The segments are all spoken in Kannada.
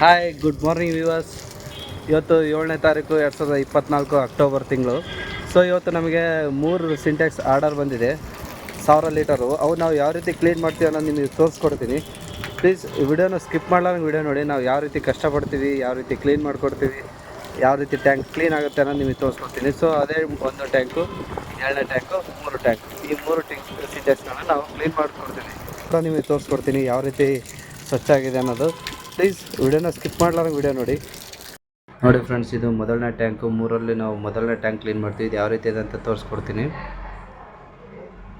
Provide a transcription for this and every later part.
ಹಾಯ್ ಗುಡ್ ಮಾರ್ನಿಂಗ್ ವಿವರ್ಸ್ ಇವತ್ತು ಏಳನೇ ತಾರೀಕು ಎರಡು ಸಾವಿರದ ಇಪ್ಪತ್ನಾಲ್ಕು ಅಕ್ಟೋಬರ್ ತಿಂಗಳು. ಸೊ ಇವತ್ತು ನಮಗೆ ಮೂರು ಸಿಂಟೆಕ್ಸ್ ಆರ್ಡರ್ ಬಂದಿದೆ. ಸಾವಿರ ಲೀಟರು ಅವು ನಾವು ಯಾವ ರೀತಿ ಕ್ಲೀನ್ ಮಾಡ್ತೀವಿ ಅನ್ನೋದು ನಿಮಗೆ ತೋರಿಸ್ಕೊಡ್ತೀನಿ. ಪ್ಲೀಸ್ ವಿಡಿಯೋನ ಸ್ಕಿಪ್ ಮಾಡ್ಲಾರ್ದು ವಿಡಿಯೋ ನೋಡಿ. ನಾವು ಯಾವ ರೀತಿ ಕಷ್ಟಪಡ್ತೀವಿ, ಯಾವ ರೀತಿ ಕ್ಲೀನ್ ಮಾಡಿಕೊಡ್ತೀವಿ, ಯಾವ ರೀತಿ ಟ್ಯಾಂಕ್ ಕ್ಲೀನ್ ಆಗುತ್ತೆ ಅನ್ನೋದು ನಿಮಗೆ ತೋರಿಸ್ಕೊಡ್ತೀನಿ. ಸೊ ಅದೇ ಒಂದು ಟ್ಯಾಂಕು ಎರಡನೇ ಟ್ಯಾಂಕು ಮೂರು ಟ್ಯಾಂಕ್ ಈ ಮೂರು ಟ್ಯಾಂಕ್ ಸಿಂಟೆಕ್ಸ್ನ ನಾವು ಕ್ಲೀನ್ ಮಾಡಿಕೊಡ್ತೀನಿ. ಸೊ ನಿಮಗೆ ತೋರಿಸ್ಕೊಡ್ತೀನಿ ಯಾವ ರೀತಿ ಸ್ವಚ್ಛ ಆಗಿದೆ ಅನ್ನೋದು. ಪ್ಲೀಸ್ ವಿಡಿಯೋನ ಸ್ಕಿಪ್ ಮಾಡಲಾರ ವಿಡಿಯೋ ನೋಡಿ. ನೋಡಿ ಫ್ರೆಂಡ್ಸ್ ಇದು ಮೊದಲನೇ ಟ್ಯಾಂಕು. ಮೂರಲ್ಲಿ ನಾವು ಮೊದಲನೇ ಟ್ಯಾಂಕ್ ಕ್ಲೀನ್ ಮಾಡ್ತೀವಿ. ಇದು ಯಾವ ರೀತಿ ಇದೆ ಅಂತ ತೋರಿಸ್ಕೊಡ್ತೀನಿ.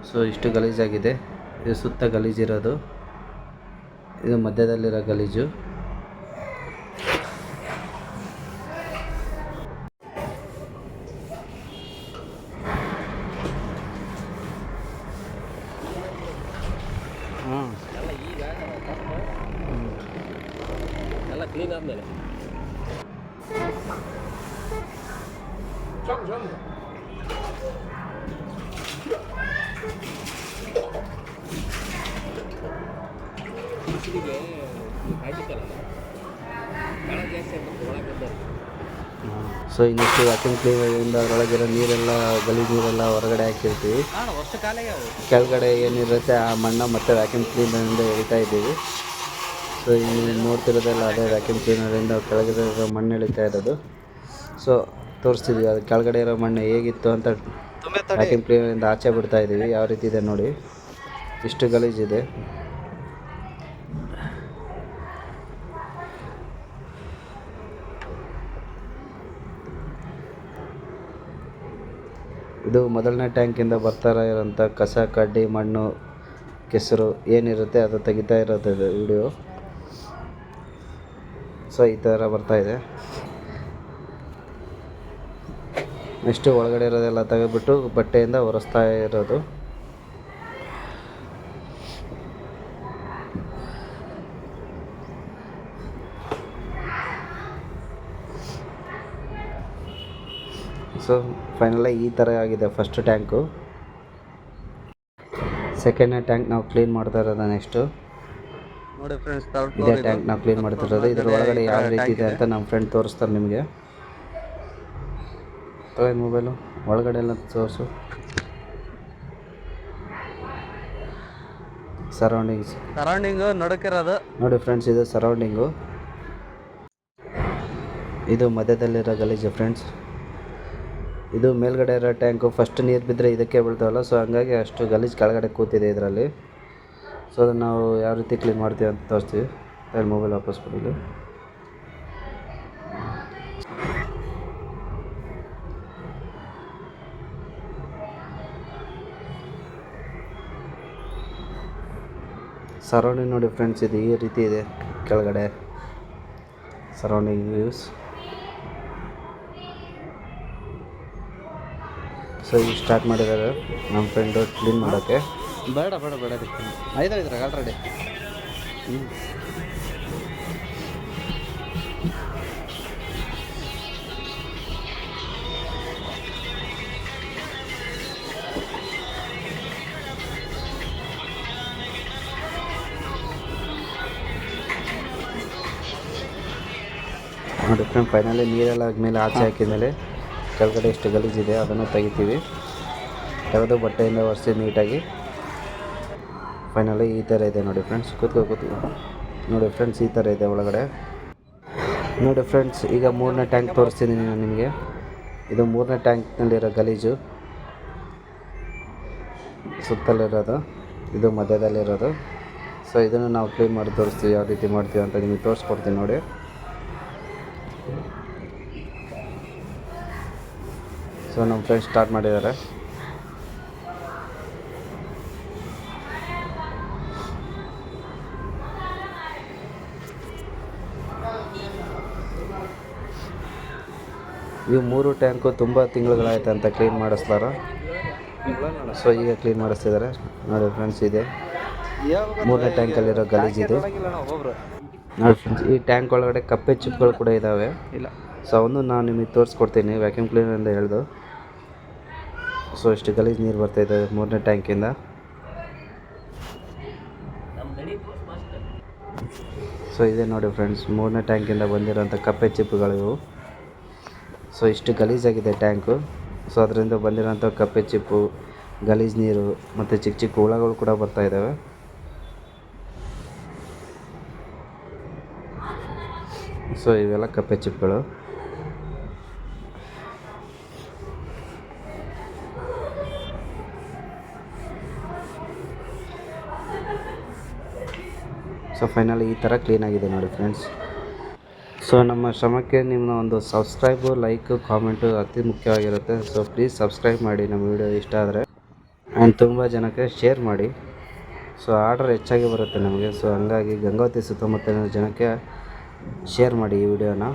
ಸೊ ಇಷ್ಟು ಗಲೀಜಾಗಿದೆ. ಇದು ಸುತ್ತ ಗಲೀಜಿರೋದು ಇದು ಮಧ್ಯದಲ್ಲಿರೋ ಗಲೀಜು. ಹಾಂ ಎಲ್ಲ ಕ್ಲೀನ್ ಆದಮೇಲೆ. ಬಿಸಿಲಿಗೆ ಕಾಯ್ತಿತ್ತಲ್ಲ ಭಾಳ ಜಾಸ್ತಿ ಆಗ್ಬಿಟ್ಟು ಒಳಗೆ ಸೊ ಇನ್ನಷ್ಟು ವ್ಯಾಕ್ಯೂಮ್ ಕ್ಲೀನರಿಂದ ಅದರೊಳಗಿರೋ ನೀರೆಲ್ಲ ಗಲೀಜು ನೀರೆಲ್ಲ ಹೊರಗಡೆ ಹಾಕಿರ್ತೀವಿ. ವರ್ಷ ಕಾಲ ಕೆಳಗಡೆ ಏನಿರುತ್ತೆ ಆ ಮಣ್ಣು ಮತ್ತೆ ವ್ಯಾಕ್ಯೂಮ್ ಕ್ಲೀನರಿಂದ ಎಳಿತಾ ಇದ್ದೀವಿ. ಸೊ ಇಲ್ಲಿ ನೋಡ್ತಿರೋದೆಲ್ಲ ಅದೇ ವ್ಯಾಕ್ಯೂಮ್ ಕ್ಲೀನರಿಂದ ಕೆಳಗಡೆ ಇರೋ ಮಣ್ಣು ಎಳಿತಾ ಇರೋದು. ಸೊ ತೋರಿಸ್ತಿದ್ವಿ ಅದು ಕೆಳಗಡೆ ಇರೋ ಮಣ್ಣು ಹೇಗಿತ್ತು ಅಂತ ವ್ಯಾಕ್ಯೂಮ್ ಕ್ಲೀನರಿಂದ ಆಚೆ ಬಿಡ್ತಾ ಇದ್ದೀವಿ ಯಾವ ರೀತಿ ಇದೆ ನೋಡಿ. ಇಷ್ಟು ಗಲೀಜಿದೆ ಇದು. ಮೊದಲನೇ ಟ್ಯಾಂಕಿಂದ ಬರ್ತಾ ಇರೋಂಥ ಕಸ ಕಡ್ಡಿ ಮಣ್ಣು ಕೆಸರು ಏನಿರುತ್ತೆ ಅದು ತೆಗಿತಾ ಇರೋದು ಇದು ವಿಡಿಯೋ ಸೊ, ಈ ಥರ ಬರ್ತಾ ಇದೆ. ನೆಕ್ಸ್ಟು ಒಳಗಡೆ ಇರೋದೆಲ್ಲ ತೆಗೆದ್ಬಿಟ್ಟು ಬಟ್ಟೆಯಿಂದ ಒರೆಸ್ತಾ ಇರೋದು. ಸೊ ಫೈನಲಾಗಿ ಈ ಥರ ಆಗಿದೆ ಫಸ್ಟ್ ಟ್ಯಾಂಕು ಸೆಕೆಂಡ್ನೇ ಟ್ಯಾಂಕ್ ನಾವು ಕ್ಲೀನ್ ಮಾಡ್ತಾ ಇರೋದು ನೆಕ್ಸ್ಟು ನೋಡಿ ಫ್ರೆಂಡ್ಸ್ ಇದೇ ಟ್ಯಾಂಕ್ ನಾವು ಕ್ಲೀನ್ ಮಾಡ್ತಿರೋದು. ಇದ್ರ ಒಳಗಡೆ ಯಾವ ರೀತಿ ಇದೆ ಅಂತ ನಮ್ಮ ಫ್ರೆಂಡ್ ತೋರಿಸ್ತಾರೆ ನಿಮಗೆ. ಮೊಬೈಲು ಒಳಗಡೆ ಎಲ್ಲ ತೋರಿಸು. ಸರೌಂಡಿಂಗ್ಸ್ ಸರೌಂಡಿಂಗು ನಡಕಿರೋದು. ನೋಡಿ ಫ್ರೆಂಡ್ಸ್ ಇದು ಸರೌಂಡಿಂಗು ಇದು ಮಧ್ಯದಲ್ಲಿರೋ ಗಲೀಜು ಫ್ರೆಂಡ್ಸ್ ಇದು ಮೇಲ್ಗಡೆ ಇರೋ ಟ್ಯಾಂಕು ಫಸ್ಟ್ ನೀರು ಬಿದ್ದರೆ ಇದಕ್ಕೆ ಬೀಳ್ತಾವಲ್ಲ ಸೊ ಹಂಗಾಗಿ ಅಷ್ಟು ಗಲೀಜು ಕೆಳಗಡೆ ಕೂತಿದೆ ಇದರಲ್ಲಿ. ಸೊ ಅದನ್ನು ನಾವು ಯಾವ ರೀತಿ ಕ್ಲೀನ್ ಮಾಡ್ತೀವಿ ಅಂತ ತೋರಿಸ್ತೀವಿ. ಅಲ್ಲಿ ಮೊಬೈಲ್ ವಾಪಸ್ ಕೊಡಿ ಸರೌಂಡಿಂಗ್ ನೋಡಿ ಫ್ರೆಂಡ್ಸ್ ಇದು ಈ ರೀತಿ ಇದೆ. ಕೆಳಗಡೆ ಸರೌಂಡಿಂಗ್ ವ್ಯೂಸ್ ಸೊ ಈಗ ಸ್ಟಾರ್ಟ್ ಮಾಡಿದ್ದಾರೆ ನಮ್ಮ ಫ್ರೆಂಡು ಕ್ಲೀನ್ ಮಾಡೋಕ್ಕೆ. ಬೇಡ ಬೇಡ ಬೇಡ ಐದಾರು ಇದ್ರಾಗ ಆಲ್ರೆಡಿ ಹ್ಞೂ ನೋಡಿ ಫ್ರೆಂಡ್ ಫೈನಲಿ ನೀರೆಲ್ಲ ಆದಮೇಲೆ ಆಚೆ ಹಾಕಿದ್ಮೇಲೆ ಕೆಳಗಡೆ ಎಷ್ಟು ಗಲೀಜಿದೆ ಅದನ್ನು ತೆಗಿತೀವಿ. ತೆಗೆದು ಬಟ್ಟೆಯಿಂದ ಒರೆಸಿ ನೀಟಾಗಿ. ಫೈನಲಿ ಈ ಥರ ಇದೆ ನೋಡಿ ಫ್ರೆಂಡ್ಸ್, ಕೂತ್ಕೋ ಕೂತ್ಕೋ. ನೋಡಿ ಫ್ರೆಂಡ್ಸ್, ಈ ಥರ ಇದೆ ಒಳಗಡೆ. ನೋಡಿ ಫ್ರೆಂಡ್ಸ್, ಈಗ ಮೂರನೇ ಟ್ಯಾಂಕ್ ತೋರಿಸ್ತಿದ್ದೀನಿ ನಾನು ನಿಮಗೆ. ಇದು ಮೂರನೇ ಟ್ಯಾಂಕ್ನಲ್ಲಿರೋ ಗಲೀಜು. ಸುತ್ತಲಿರೋದು, ಇದು ಮಧ್ಯದಲ್ಲಿರೋದು. ಸೊ ಇದನ್ನು ನಾವು ಕ್ಲೀನ್ ಮಾಡಿ ತೋರಿಸ್ತೀವಿ, ಯಾವ ರೀತಿ ಮಾಡ್ತೀವಿ ಅಂತ ನಿಮಗೆ ತೋರಿಸ್ಕೊಡ್ತೀನಿ ನೋಡಿ. ಸೊ ನಮ್ಮ ಫ್ರೆಂಡ್ಸ್ ಸ್ಟಾರ್ಟ್ ಮಾಡಿದ್ದಾರೆ. ಇವು ಮೂರು ಟ್ಯಾಂಕು ತುಂಬ ತಿಂಗಳುಗಳಾಯ್ತು ಅಂತ ಕ್ಲೀನ್ ಮಾಡಿಸ್ತಾರ. ಸೊ ಈಗ ಕ್ಲೀನ್ ಮಾಡಿಸ್ತಿದ್ದಾರೆ ನೋಡಿ ಫ್ರೆಂಡ್ಸ್ ಇದೆ. ಮೂರನೇ ಟ್ಯಾಂಕಲ್ಲಿರೋ ಗಲೀಜಿದು ಇದು. ನೋಡಿ ಫ್ರೆಂಡ್ಸ್ ಈ ಟ್ಯಾಂಕ್ ಒಳಗಡೆ ಕಪ್ಪೆ ಚಿಪ್ಗಳು ಕೂಡ ಇದ್ದಾವೆ ಇಲ್ಲ. ಸೊ ಅವನು ನಾನು ನಿಮಗೆ ತೋರಿಸ್ಕೊಡ್ತೀನಿ ವ್ಯಾಕ್ಯೂಮ್ ಕ್ಲೀನರಿಂದ ಹೇಳ್ದು ಸೊ ಇಷ್ಟು ಗಲೀಜು ನೀರು ಬರ್ತಾಯಿದೆ ಮೂರನೇ ಟ್ಯಾಂಕಿಂದ. ಸೊ ಇದೆ ನೋಡಿ ಫ್ರೆಂಡ್ಸ್ ಮೂರನೇ ಟ್ಯಾಂಕಿಂದ ಬಂದಿರೋಂಥ ಕಪ್ಪೆ ಚಿಪ್ಗಳಿವು ಸೊ ಇಷ್ಟು ಗಲೀಜಾಗಿದೆ ಟ್ಯಾಂಕು. ಸೊ ಅದರಿಂದ ಬಂದಿರೋಂಥ ಕಪ್ಪೆ ಚಿಪ್ಪು, ಗಲೀಜು ನೀರು ಮತ್ತು ಚಿಕ್ಕ ಚಿಕ್ಕ ಹುಳಗಳು ಕೂಡ ಬರ್ತಾ ಇದ್ದಾವೆ ಸೊ ಇವೆಲ್ಲ ಕಪ್ಪೆ ಚಿಪ್ಪುಗಳು. ಸೊ ಫೈನಲಿ ಈ ಥರ ಕ್ಲೀನಾಗಿದೆ ನೋಡಿ ಫ್ರೆಂಡ್ಸ್. ಸೊ ನಮ್ಮ ಶ್ರಮಕ್ಕೆ ನಿಮ್ಮ ಒಂದು ಸಬ್ಸ್ಕ್ರೈಬು ಲೈಕು ಕಾಮೆಂಟು ಅತಿ ಮುಖ್ಯವಾಗಿರುತ್ತೆ. ಸೊ ಪ್ಲೀಸ್ ಸಬ್ಸ್ಕ್ರೈಬ್ ಮಾಡಿ ನಮ್ಮ ವಿಡಿಯೋ ಇಷ್ಟ ಆದರೆ. ಆ್ಯಂಡ್ ತುಂಬ ಜನಕ್ಕೆ ಶೇರ್ ಮಾಡಿ. ಸೊ ಆರ್ಡರ್ ಹೆಚ್ಚಾಗಿ ಬರುತ್ತೆ ನಮಗೆ. ಸೊ ಹಂಗಾಗಿ ಗಂಗಾವತಿ ಸುತ್ತಮುತ್ತಲಿನ ಜನಕ್ಕೆ ಶೇರ್ ಮಾಡಿ ಈ ವಿಡಿಯೋನ